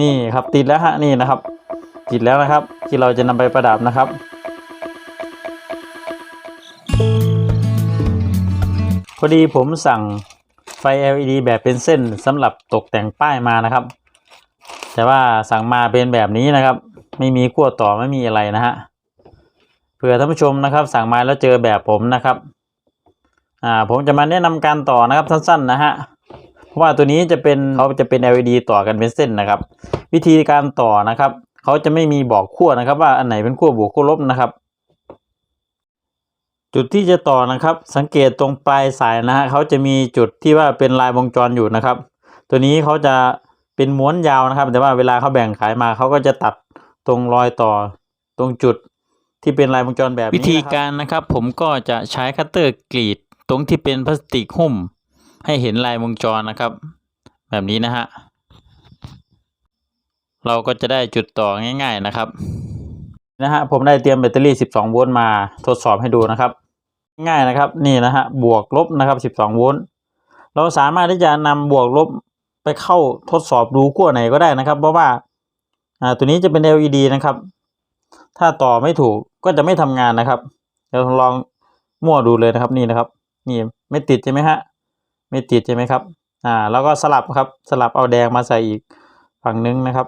นี่ครับติดแล้วฮะนี่นะครับ ติดแล้วนะครับ ที่เราจะนำไปประดับนะครับ พอดีผมสั่งไฟ LED แบบเป็นเส้นสำหรับตกแต่งป้ายมานะครับ แต่ว่าสั่งมาเป็นแบบนี้นะครับ ไม่มีขั้วต่อไม่มีอะไรนะฮะเผื่อท่านผู้ชมนะครับ สั่งมาแล้วเจอแบบผมนะครับ อ่าผมจะมาแนะนำการต่อนะครับสั้นๆนะฮะ ราะว่าตัวนี้จะเป็นเขาจะเป็น LED ต่อกันเป็นเส้นนะครับ วิธีการต่อนะครับเขาจะไม่มีบอกขั้วนะครับ ว่าอันไหนเป็นขั้วบวกขั้วลบนะครับ จุดที่จะต่อนะครับ สังเกตตรงปลายสายนะฮะเขาจะมีจุดที่ว่าเป็นลายวงจรอยู่นะครับ ตัวนี้เขาจะเป็นม้วนยาวนะครับ แต่ว่าเวลาเขาแบ่งขายมาเขาก็จะตัดตรงรอยต่อตรงจุดที่เป็นลายวงจรแบบนี้วิธีการนะครับ ผมก็จะใช้คัตเตอร์กรีดตรงที่เป็นพลาสติกหุ้ม ให้เห็นลายวงจรนะครับ แบบนี้นะฮะ เราก็จะได้จุดต่อง่าย ๆนะครับ นะฮะผมได้เตรียมแบตเตอรี่ 12 โวลต์มาทดสอบให้ดูนะครับ ง่ายนะครับนี่นะฮะบวกลบนะครับ 12 โวลต์เราสามารถที่จะนำบวกลบไปเข้าทดสอบดูขั้วไหนก็ได้นะครับ เพราะว่าอ่าตัวนี้จะเป็น LED นะครับ ถ้าต่อไม่ถูกก็จะไม่ทำงานนะครับเดี๋ยวลองมั่วดูเลยนะครับนี่นะครับ นี่ไม่ติดใช่ไหมฮะ ไม่ติดใช่ไหมครับ อ่า แล้วก็สลับครับ สลับเอาแดงมาใส่อีกฝั่งนึงนะครับ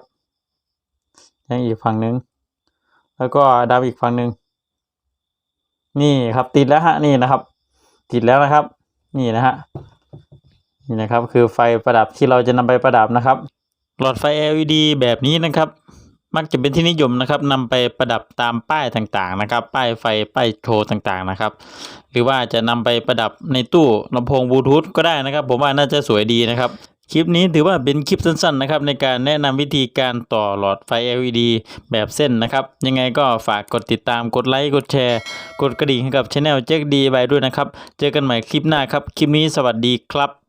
แดงอีกฝั่งนึง แล้วก็ดำอีกฝั่งหนึ่งนี่ครับติดแล้วฮะนี่นะครับ ติดแล้วนะครับ นี่นะฮะนี่นะครับคือไฟประดับที่เราจะนำไปประดับนะครับ หลอดไฟ LED แบบนี้นะครับ มักจะเป็นที่นิยมนะครับนำไปประดับตามป้ายต่างๆนะครับ ป้ายไฟป้ายโชว์ต่างๆนะครับ หรือว่าจะนำไปประดับในตู้ลำโพงบลูทูธก็ได้นะครับ ผมว่าน่าจะสวยดีนะครับ คลิปนี้ถือว่าเป็นคลิปสั้นๆนะครับในการแนะนำวิธีการต่อหลอดไฟ LED แบบเส้นนะครับ ยังไงก็ฝากกดติดตามกดไลค์กดแชร์ กดกระดิ่งให้กับช anel แจ็คดีไปด้วยนะครับ เจอกันใหม่คลิปหน้าครับ คลิปนี้สวัสดีครับ